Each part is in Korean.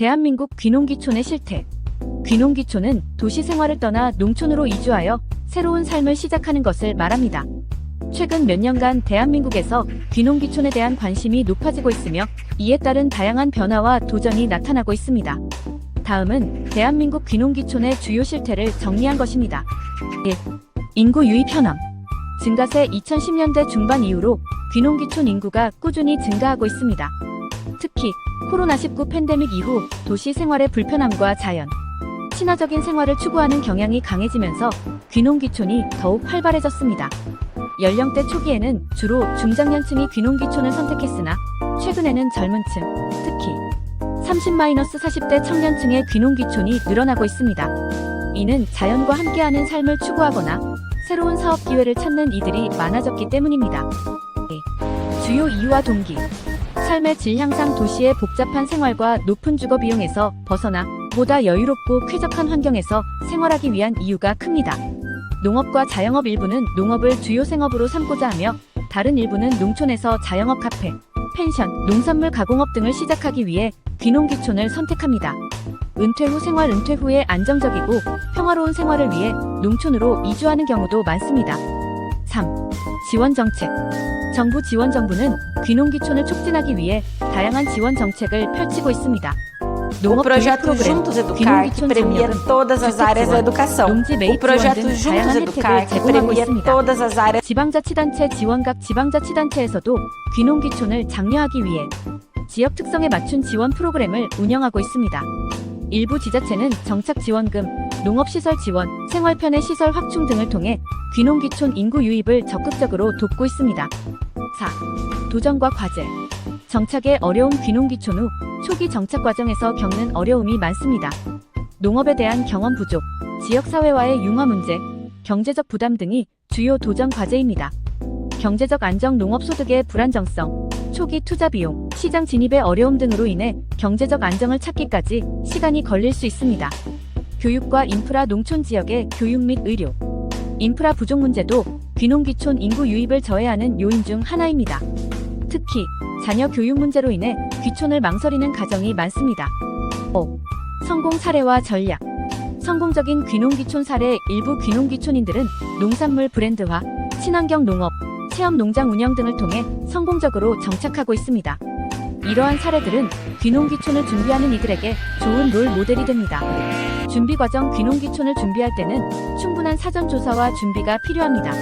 대한민국 귀농귀촌의 실태. 귀농귀촌은 도시 생활을 떠나 농촌으로 이주하여 새로운 삶을 시작하는 것을 말합니다. 최근 몇 년간 대한민국에서 귀농귀촌에 대한 관심이 높아지고 있으며 이에 따른 다양한 변화와 도전이 나타나고 있습니다. 다음은 대한민국 귀농귀촌의 주요 실태를 정리한 것입니다. 1. 인구 유입 현황. 증가세 2010년대 중반 이후로 귀농귀촌 인구가 꾸준히 증가하고 있습니다. 특히 코로나19 팬데믹 이후 도시 생활의 불편함과 자연, 친화적인 생활을 추구하는 경향이 강해지면서 귀농귀촌이 더욱 활발해졌습니다. 연령대 초기에는 주로 중장년층이 귀농귀촌을 선택했으나 최근에는 젊은 층, 특히 30-40대 청년층의 귀농귀촌이 늘어나고 있습니다. 이는 자연과 함께하는 삶을 추구하거나 새로운 사업 기회를 찾는 이들이 많아졌기 때문입니다. 네. 주요 이유와 동기 삶의 질 향상 도시의 복잡한 생활과 높은 주거 비용에서 벗어나 보다 여유롭고 쾌적한 환경에서 생활하기 위한 이유가 큽니다. 농업과 자영업 일부는 농업을 주요 생업으로 삼고자 하며 다른 일부는 농촌에서 자영업 카페, 펜션, 농산물 가공업 등을 시작하기 위해 귀농귀촌을 선택합니다. 은퇴 후 생활 은퇴 후에 안정적이고 평화로운 생활을 위해 농촌으로 이주하는 경우도 많습니다. 3. 지원 정책. 정부 지원 정부는 귀농귀촌을 촉진하기 위해 다양한 지원 정책을 펼치고 있습니다. O projeto Juntos Educar, que premia todas as áreas da educação. O projeto 등 Juntos Educar, que premia todas as áreas 지방자치단체 지원 각 지방자치단체에서도 귀농귀촌을 장려하기 위해 지역 특성에 맞춘 지원 프로그램을 운영하고 있습니다. 일부 지자체는 정착 지원금, 농업시설 지원, 생활편의 시설 확충 등을 통해 귀농귀촌 인구 유입을 적극적으로 돕고 있습니다. 4. 도전과 과제. 정착에 어려운 귀농귀촌 후 초기 정착 과정에서 겪는 어려움이 많습니다. 농업에 대한 경험 부족, 지역사회와의 융화 문제, 경제적 부담 등이 주요 도전 과제입니다. 경제적 안정 농업 소득의 불안정성, 초기 투자 비용, 시장 진입의 어려움 등으로 인해 경제적 안정을 찾기까지 시간이 걸릴 수 있습니다. 교육과 인프라 농촌 지역의 교육 및 의료, 인프라 부족 문제도 귀농귀촌 인구 유입을 저해하는 요인 중 하나입니다. 특히 자녀 교육 문제로 인해 귀촌을 망설이는 가정이 많습니다. 5. 성공 사례와 전략 성공적인 귀농귀촌 사례 일부 귀농귀촌인들은 농산물 브랜드화, 친환경 농업, 체험 농장 운영 등을 통해 성공적으로 정착하고 있습니다. 이러한 사례들은 귀농귀촌을 준비하는 이들에게 좋은 롤 모델이 됩니다. 준비 과정 귀농귀촌을 준비할 때는 충분한 사전 조사와 준비가 필요합니다.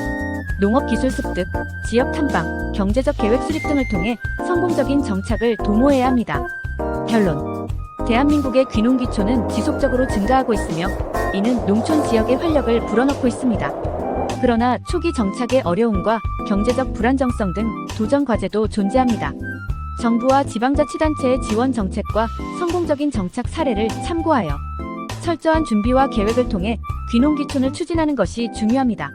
농업 기술 습득, 지역 탐방, 경제적 계획 수립 등을 통해 성공적인 정착을 도모해야 합니다. 결론. 대한민국의 귀농귀촌은 지속적으로 증가하고 있으며 이는 농촌 지역의 활력을 불어넣고 있습니다. 그러나 초기 정착의 어려움과 경제적 불안정성 등 도전 과제도 존재합니다. 정부와 지방자치단체의 지원 정책과 성공적인 정착 사례를 참고하여 철저한 준비와 계획을 통해 귀농귀촌을 추진하는 것이 중요합니다.